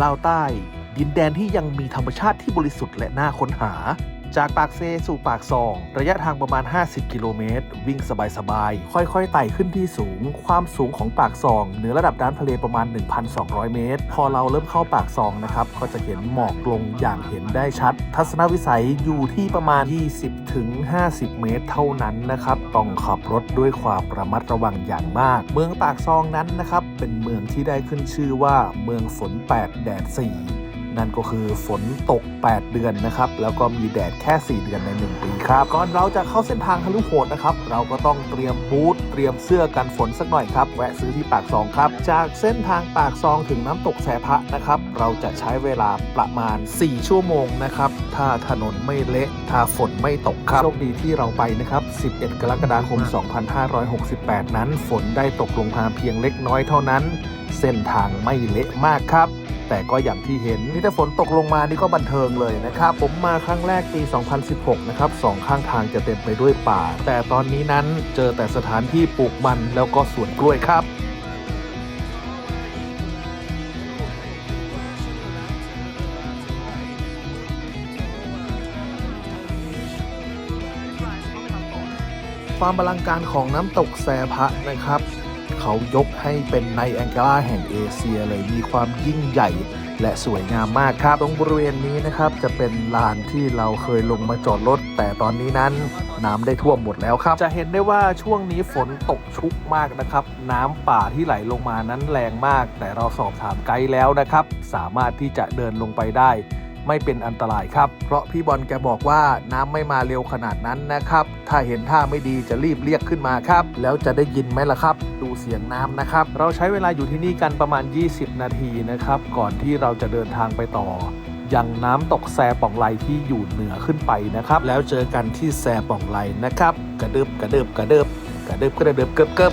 ลาวใต้ ดินแดนที่ยังมีธรรมชาติที่บริสุทธิ์และน่าค้นหา จากปากเซสู่ปากซอง ระยะทางประมาณ 50 กิโลเมตร วิ่งสบายๆ ค่อยๆ ไต่ขึ้นที่สูง ความสูงของปากซอง เหนือระดับน้ำทะเลประมาณ 1,200 เมตร พอเราเริ่มเข้าปากซองนะครับ ก็จะเห็นหมอกลงอย่างเห็นได้ชัด ทัศนวิสัยอยู่ที่ประมาณ 20ถึง50 เมตร เท่านั้นนะครับ ต้องขับรถด้วยความระมัดระวังอย่างมาก เมืองปากซองนั้นนะครับ เป็นเมืองที่ได้ขึ้นชื่อว่าเมืองฝน8แดด4 นั่นก็คือฝนตก 8 เดือนนะครับ แล้วก็มีแดดแค่ 4 เดือนใน 1 ปีครับ ก่อนเราจะเข้าเส้นทางทะลุโหดนะครับ เราก็ต้องเตรียมบูทเตรียมเสื้อกันฝนสักหน่อยครับ แวะซื้อที่ปากซองครับ จากเส้นทางปากซองถึงน้ำตกแสพะนะครับ เราจะใช้เวลาประมาณ 4 ชั่วโมงนะครับ ถ้าถนนไม่เละ ถ้าฝนไม่ตกครับโชคดีที่เราไปนะครับ 11 กรกฎาคม 2568 นั้น ฝนได้ตกลงมาเพียงเล็กน้อยเท่านั้น เส้นทางไม่เละมากครับ แต่ก็อย่างที่เห็นนี่ถ้าฝนตกลงมานี่ก็บันเทิงเลยนะครับผมมาครั้งแรกปี 2016 นะครับสองข้างทางจะเต็มไปด้วยป่า แต่ตอนนี้นั้นเจอแต่สถานที่ปลูกมันแล้วก็สวนกล้วยครับความอลังการของน้ำตกแซพะนะครับ เขายกให้เป็นในแองกาลาแห่งเอเชียเลยมีความยิ่งใหญ่ และสวยงามมากครับ ตรงบริเวณนี้นะครับ จะเป็นลานที่เราเคยลงมาจอดรถ แต่ตอนนี้นั้นน้ำได้ท่วมหมดแล้วครับ จะเห็นได้ว่าช่วงนี้ฝนตกชุกมากนะครับ น้ำป่าที่ไหลลงมานั้นแรงมาก แต่เราสอบถามไกด์แล้วนะครับ สามารถที่จะเดินลงไปได้ ไม่เป็นอันตรายครับ เพราะพี่บอลแกบอกว่าน้ำไม่มาเร็วขนาดนั้นนะครับ ถ้าเห็นท่าไม่ดีจะรีบเรียกขึ้นมาครับ แล้วจะได้ยินไหมล่ะครับ ดูเสียงน้ำนะครับ เราใช้เวลาอยู่ที่นี่กันประมาณ 20 นาทีนะครับ ก่อนที่เราจะเดินทางไปต่อยังน้ำตกแซป่องไลที่อยู่เหนือขึ้นไปนะครับ แล้วเจอกันที่แซป่องไลนะครับ กระดึบกระดึบกระดึบกระดึบกระดึบเกิบเกิบ